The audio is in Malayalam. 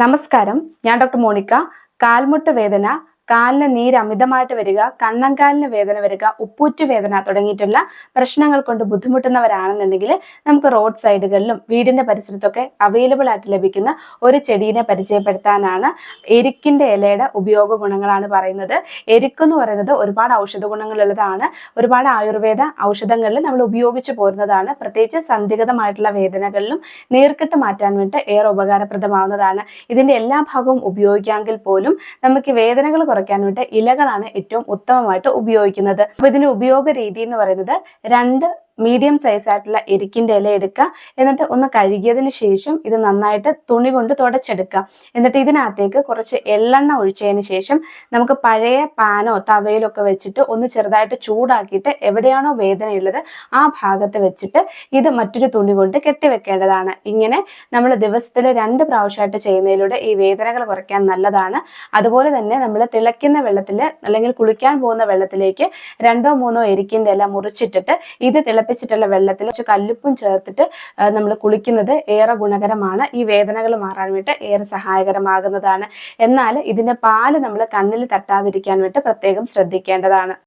നമസ്കാരം. ഞാൻ ഡോക്ടർ മോണിക്ക. കാൽമുട്ട് വേദന കാലിന് നീര് അമിതമായിട്ട് വരിക കണ്ണങ്കാലിന് വേദന വരിക ഉപ്പൂറ്റ് വേദന തുടങ്ങിയിട്ടുള്ള പ്രശ്നങ്ങൾ കൊണ്ട് ബുദ്ധിമുട്ടുന്നവരാണെന്നുണ്ടെങ്കിൽ നമുക്ക് റോഡ് സൈഡുകളിലും വീടിന്റെ പരിസരത്തൊക്കെ അവൈലബിൾ ആയിട്ട് ലഭിക്കുന്ന ഒരു ചെടീനെ പരിചയപ്പെടുത്താനാണ് എരിക്കിന്റെ ഇലയുടെ ഉപയോഗ ഗുണങ്ങളാണ് പറയുന്നത്. എരിക്ക് എന്ന് പറയുന്നത് ഒരുപാട് ഔഷധ ഗുണങ്ങളുള്ളതാണ്. ഒരുപാട് ആയുർവേദ ഔഷധങ്ങളിൽ നമ്മൾ ഉപയോഗിച്ചു പോരുന്നതാണ്. പ്രത്യേകിച്ച് സന്ധിഗതമായിട്ടുള്ള വേദനകളിലും നീർക്കെട്ട് മാറ്റാൻ വേണ്ടി ഏറെ ഉപകാരപ്രദമാവുന്നതാണ്. ഇതിന്റെ എല്ലാ ഭാഗവും ഉപയോഗിക്കാമെങ്കിൽ പോലും നമുക്ക് വേദനകൾ വേണ്ടി ഇലകളാണ് ഏറ്റവും ഉത്തമമായിട്ട് ഉപയോഗിക്കുന്നത്. അപ്പൊ ഇതിന്റെ ഉപയോഗ രീതി എന്ന് പറയുന്നത് രണ്ട് മീഡിയം സൈസ് ആയിട്ടുള്ള എരിക്കിന്റെ ഇല എടുക്കുക. എന്നിട്ട് ഒന്ന് കഴുകിയതിന് ശേഷം ഇത് നന്നായിട്ട് തുണി കൊണ്ട് തുടച്ചെടുക്കുക. എന്നിട്ട് ഇതിനകത്തേക്ക് കുറച്ച് എള്ളെണ്ണ ഒഴിച്ചതിന് ശേഷം നമുക്ക് പഴയ പാനോ തവയിലോ ഒക്കെ വെച്ചിട്ട് ഒന്ന് ചെറുതായിട്ട് ചൂടാക്കിയിട്ട് എവിടെയാണോ വേദനയുള്ളത് ആ ഭാഗത്ത് വെച്ചിട്ട് ഇത് മറ്റൊരു തുണി കൊണ്ട് കെട്ടിവെക്കേണ്ടതാണ്. ഇങ്ങനെ നമ്മൾ ദിവസത്തിൽ രണ്ട് പ്രാവശ്യമായിട്ട് ചെയ്യുന്നതിലൂടെ ഈ വേദനകൾ കുറയ്ക്കാൻ നല്ലതാണ്. അതുപോലെ തന്നെ നമ്മൾ തിളയ്ക്കുന്ന വെള്ളത്തിൽ അല്ലെങ്കിൽ കുളിക്കാൻ പോകുന്ന വെള്ളത്തിലേക്ക് രണ്ടോ മൂന്നോ എരിക്കിന്റെ ഇല മുറിച്ചിട്ടിട്ട് ഇത് തിളപ്പിച്ചിട്ടുള്ള വെള്ളത്തിൽ കുറച്ച് കല്ലുപ്പും ചേർത്തിട്ട് നമ്മൾ കുളിക്കുന്നത് ഏറെ ഗുണകരമാണ്. ഈ വേദനകൾ മാറാൻ വേണ്ടി ഏറെ സഹായകരമാകുന്നതാണ്. എന്നാൽ ഇതിന്റെ പാൽ നമ്മൾ കണ്ണിൽ തട്ടാതിരിക്കാൻ വേണ്ടി പ്രത്യേകം ശ്രദ്ധിക്കേണ്ടതാണ്.